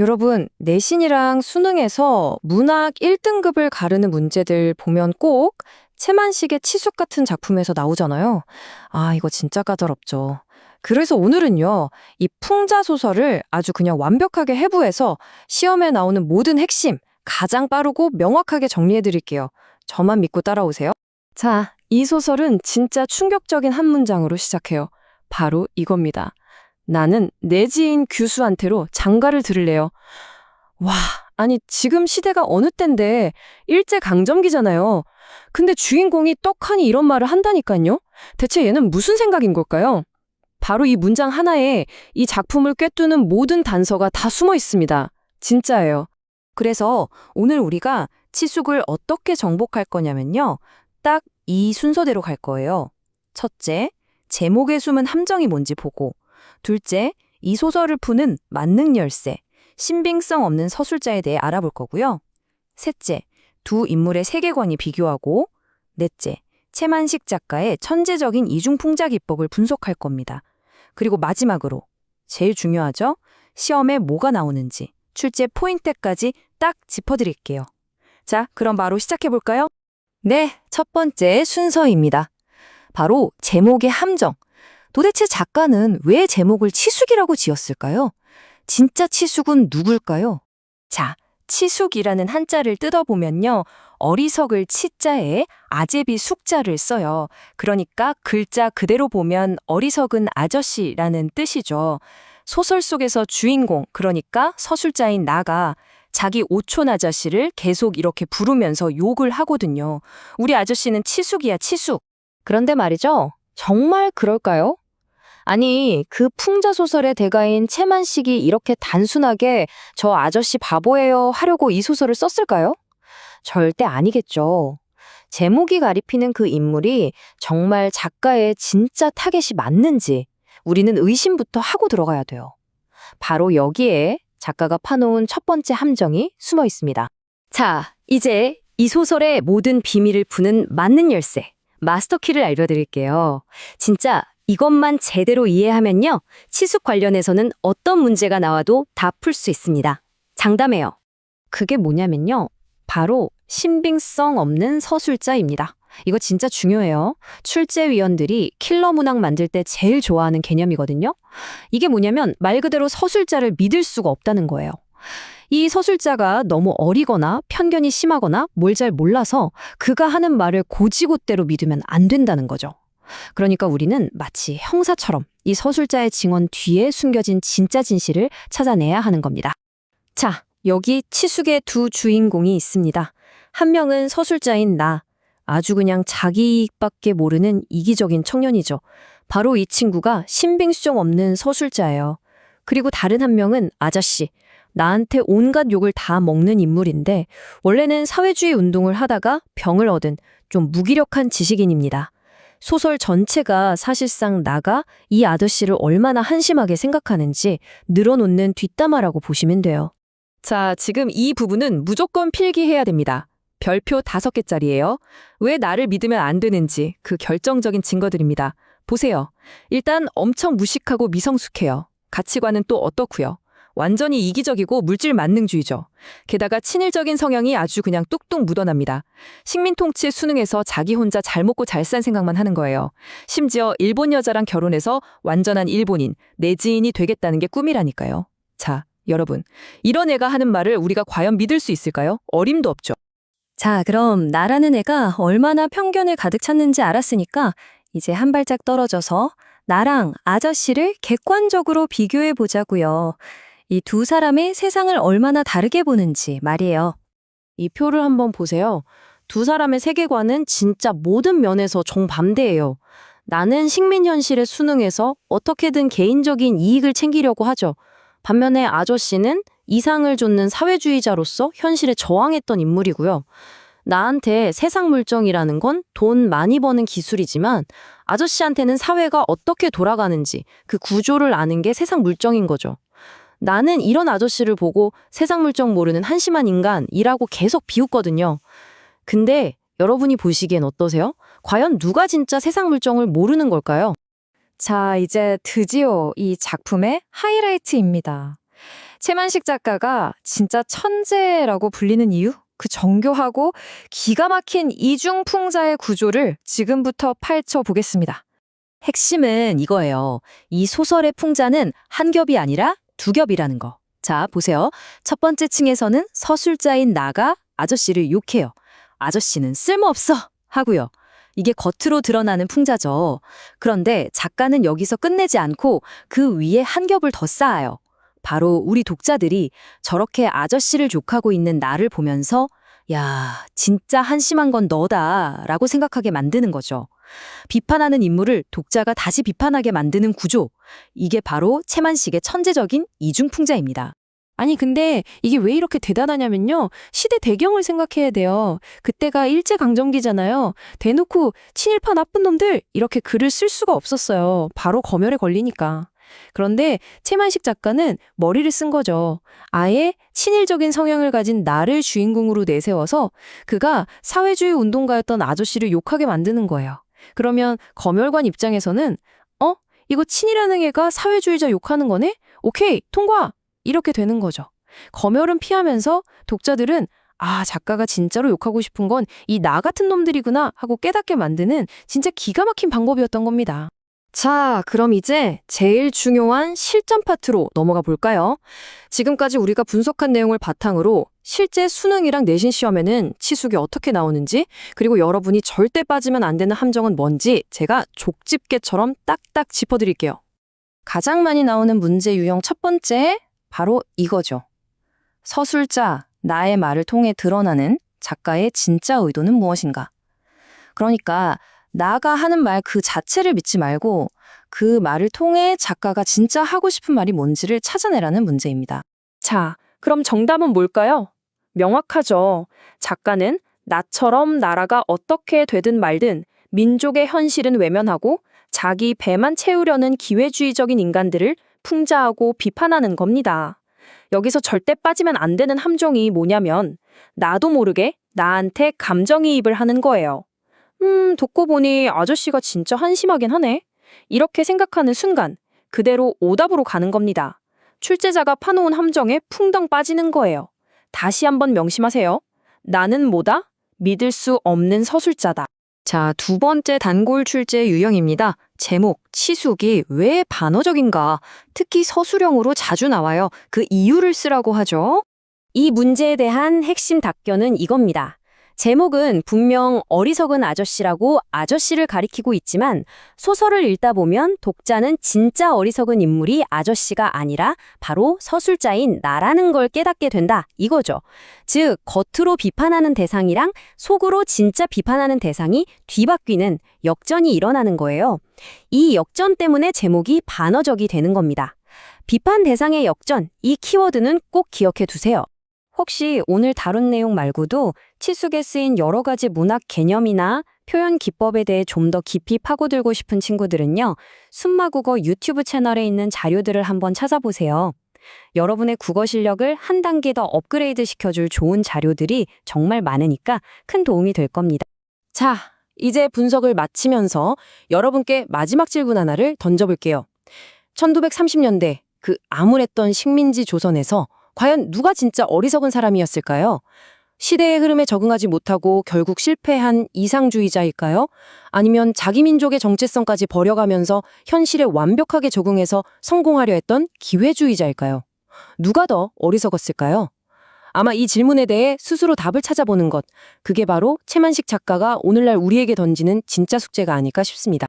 여러분, 내신이랑 수능에서 문학 1등급을 가르는 문제들 보면 꼭 채만식의 치숙 같은 작품에서 나오잖아요. 아, 이거 진짜 까다롭죠. 그래서 오늘은요, 이 풍자 소설을 아주 그냥 완벽하게 해부해서 시험에 나오는 모든 핵심 가장 빠르고 명확하게 정리해 드릴게요. 저만 믿고 따라오세요. 자, 이 소설은 진짜 충격적인 한 문장으로 시작해요. 바로 이겁니다. 나는 내 지인 규수한테로 장가를 들을래요. 와, 아니 지금 시대가 어느 때인데 일제 강점기잖아요. 근데 주인공이 떡하니 이런 말을 한다니까요. 대체 얘는 무슨 생각인 걸까요? 바로 이 문장 하나에 이 작품을 꿰뚫는 모든 단서가 다 숨어 있습니다. 진짜예요. 그래서 오늘 우리가 치숙을 어떻게 정복할 거냐면요. 딱 이 순서대로 갈 거예요. 첫째, 제목에 숨은 함정이 뭔지 보고 둘째, 이 소설을 푸는 만능 열쇠, 신빙성 없는 서술자에 대해 알아볼 거고요. 셋째, 두 인물의 세계관이 비교하고 넷째, 채만식 작가의 천재적인 이중풍자 기법을 분석할 겁니다. 그리고 마지막으로 제일 중요하죠? 시험에 뭐가 나오는지 출제 포인트까지 딱 짚어드릴게요. 자, 그럼 바로 시작해볼까요? 네, 첫 번째 순서입니다. 바로 제목의 함정. 도대체 작가는 왜 제목을 치숙이라고 지었을까요? 진짜 치숙은 누굴까요? 자, 치숙이라는 한자를 뜯어보면요. 어리석을 치자에 아제비 숙자를 써요. 그러니까 글자 그대로 보면 어리석은 아저씨라는 뜻이죠. 소설 속에서 주인공, 그러니까 서술자인 나가 자기 오촌 아저씨를 계속 이렇게 부르면서 욕을 하거든요. 우리 아저씨는 치숙이야, 치숙. 그런데 말이죠. 정말 그럴까요? 아니, 그 풍자 소설의 대가인 채만식이 이렇게 단순하게 저 아저씨 바보예요 하려고 이 소설을 썼을까요? 절대 아니겠죠. 제목이 가리키는 그 인물이 정말 작가의 진짜 타겟이 맞는지 우리는 의심부터 하고 들어가야 돼요. 바로 여기에 작가가 파놓은 첫 번째 함정이 숨어 있습니다. 자, 이제 이 소설의 모든 비밀을 푸는 맞는 열쇠, 마스터키를 알려드릴게요. 진짜 이것만 제대로 이해하면요. 치숙 관련해서는 어떤 문제가 나와도 다 풀 수 있습니다. 장담해요. 그게 뭐냐면요. 바로 신빙성 없는 서술자입니다. 이거 진짜 중요해요. 출제위원들이 킬러 문학 만들 때 제일 좋아하는 개념이거든요. 이게 뭐냐면 말 그대로 서술자를 믿을 수가 없다는 거예요. 이 서술자가 너무 어리거나 편견이 심하거나 뭘 잘 몰라서 그가 하는 말을 고지고대로 믿으면 안 된다는 거죠. 그러니까 우리는 마치 형사처럼 이 서술자의 증언 뒤에 숨겨진 진짜 진실을 찾아내야 하는 겁니다. 자, 여기 치숙의 두 주인공이 있습니다. 한 명은 서술자인 나. 아주 그냥 자기 이익밖에 모르는 이기적인 청년이죠. 바로 이 친구가 신빙성 없는 서술자예요. 그리고 다른 한 명은 아저씨. 나한테 온갖 욕을 다 먹는 인물인데 원래는 사회주의 운동을 하다가 병을 얻은 좀 무기력한 지식인입니다. 소설 전체가 사실상 나가 이 아저씨를 얼마나 한심하게 생각하는지 늘어놓는 뒷담화라고 보시면 돼요. 자, 지금 이 부분은 무조건 필기해야 됩니다. 별표 다섯 개짜리예요. 왜 나를 믿으면 안 되는지 그 결정적인 증거들입니다. 보세요. 일단 엄청 무식하고 미성숙해요. 가치관은 또 어떻고요? 완전히 이기적이고 물질 만능주의죠. 게다가 친일적인 성향이 아주 그냥 뚝뚝 묻어납니다. 식민 통치 수능에서 자기 혼자 잘 먹고 잘 산 생각만 하는 거예요. 심지어 일본 여자랑 결혼해서 완전한 일본인, 내 지인이 되겠다는 게 꿈이라니까요. 자, 여러분. 이런 애가 하는 말을 우리가 과연 믿을 수 있을까요? 어림도 없죠. 자, 그럼 나라는 애가 얼마나 편견을 가득 찼는지 알았으니까 이제 한 발짝 떨어져서 나랑 아저씨를 객관적으로 비교해 보자고요. 이 두 사람의 세상을 얼마나 다르게 보는지 말이에요. 이 표를 한번 보세요. 두 사람의 세계관은 진짜 모든 면에서 정반대예요. 나는 식민 현실의 수능에서 어떻게든 개인적인 이익을 챙기려고 하죠. 반면에 아저씨는 이상을 좇는 사회주의자로서 현실에 저항했던 인물이고요. 나한테 세상 물정이라는 건 돈 많이 버는 기술이지만 아저씨한테는 사회가 어떻게 돌아가는지 그 구조를 아는 게 세상 물정인 거죠. 나는 이런 아저씨를 보고 세상 물정 모르는 한심한 인간이라고 계속 비웃거든요. 근데 여러분이 보시기엔 어떠세요? 과연 누가 진짜 세상 물정을 모르는 걸까요? 자, 이제 드디어 이 작품의 하이라이트입니다. 최만식 작가가 진짜 천재라고 불리는 이유? 그 정교하고 기가 막힌 이중풍자의 구조를 지금부터 파헤쳐 보겠습니다. 핵심은 이거예요. 이 소설의 풍자는 한 겹이 아니라 두 겹이라는 거. 자, 보세요. 첫 번째 층에서는 서술자인 나가 아저씨를 욕해요. 아저씨는 쓸모없어! 하고요. 이게 겉으로 드러나는 풍자죠. 그런데 작가는 여기서 끝내지 않고 그 위에 한 겹을 더 쌓아요. 바로 우리 독자들이 저렇게 아저씨를 욕하고 있는 나를 보면서 야, 진짜 한심한 건 너다 라고 생각하게 만드는 거죠. 비판하는 인물을 독자가 다시 비판하게 만드는 구조. 이게 바로 채만식의 천재적인 이중풍자입니다. 아니, 근데 이게 왜 이렇게 대단하냐면요. 시대 배경을 생각해야 돼요. 그때가 일제강점기잖아요. 대놓고 친일파 나쁜 놈들 이렇게 글을 쓸 수가 없었어요. 바로 검열에 걸리니까. 그런데 채만식 작가는 머리를 쓴 거죠. 아예 친일적인 성향을 가진 나를 주인공으로 내세워서 그가 사회주의 운동가였던 아저씨를 욕하게 만드는 거예요. 그러면 검열관 입장에서는 어? 이거 친일하는 애가 사회주의자 욕하는 거네? 오케이, 통과! 이렇게 되는 거죠. 검열은 피하면서 독자들은 아, 작가가 진짜로 욕하고 싶은 건 이 나 같은 놈들이구나 하고 깨닫게 만드는 진짜 기가 막힌 방법이었던 겁니다. 자, 그럼 이제 제일 중요한 실전 파트로 넘어가 볼까요? 지금까지 우리가 분석한 내용을 바탕으로 실제 수능이랑 내신 시험에는 치숙이 어떻게 나오는지, 그리고 여러분이 절대 빠지면 안 되는 함정은 뭔지 제가 족집게처럼 딱딱 짚어드릴게요. 가장 많이 나오는 문제 유형 첫 번째, 바로 이거죠. 서술자, 나의 말을 통해 드러나는 작가의 진짜 의도는 무엇인가? 그러니까 나가 하는 말 그 자체를 믿지 말고 그 말을 통해 작가가 진짜 하고 싶은 말이 뭔지를 찾아내라는 문제입니다. 자, 그럼 정답은 뭘까요? 명확하죠. 작가는 나처럼 나라가 어떻게 되든 말든 민족의 현실은 외면하고 자기 배만 채우려는 기회주의적인 인간들을 풍자하고 비판하는 겁니다. 여기서 절대 빠지면 안 되는 함정이 뭐냐면 나도 모르게 나한테 감정이입을 하는 거예요. 음, 듣고 보니 아저씨가 진짜 한심하긴 하네. 이렇게 생각하는 순간 그대로 오답으로 가는 겁니다. 출제자가 파놓은 함정에 풍덩 빠지는 거예요. 다시 한번 명심하세요. 나는 뭐다? 믿을 수 없는 서술자다. 자, 두 번째 단골 출제 유형입니다. 제목, 치숙이 왜 반어적인가? 특히 서술형으로 자주 나와요. 그 이유를 쓰라고 하죠. 이 문제에 대한 핵심 답변은 이겁니다. 제목은 분명 어리석은 아저씨라고 아저씨를 가리키고 있지만 소설을 읽다 보면 독자는 진짜 어리석은 인물이 아저씨가 아니라 바로 서술자인 나라는 걸 깨닫게 된다 이거죠. 즉 겉으로 비판하는 대상이랑 속으로 진짜 비판하는 대상이 뒤바뀌는 역전이 일어나는 거예요. 이 역전 때문에 제목이 반어적이 되는 겁니다. 비판 대상의 역전, 이 키워드는 꼭 기억해 두세요. 혹시 오늘 다룬 내용 말고도 치숙에 쓰인 여러 가지 문학 개념이나 표현 기법에 대해 좀 더 깊이 파고들고 싶은 친구들은요, 순마국어 유튜브 채널에 있는 자료들을 한번 찾아보세요. 여러분의 국어 실력을 한 단계 더 업그레이드 시켜줄 좋은 자료들이 정말 많으니까 큰 도움이 될 겁니다. 자, 이제 분석을 마치면서 여러분께 마지막 질문 하나를 던져볼게요. 1930년대 그 암울했던 식민지 조선에서 과연 누가 진짜 어리석은 사람이었을까요? 시대의 흐름에 적응하지 못하고 결국 실패한 이상주의자일까요? 아니면 자기 민족의 정체성까지 버려가면서 현실에 완벽하게 적응해서 성공하려 했던 기회주의자일까요? 누가 더 어리석었을까요? 아마 이 질문에 대해 스스로 답을 찾아보는 것, 그게 바로 채만식 작가가 오늘날 우리에게 던지는 진짜 숙제가 아닐까 싶습니다.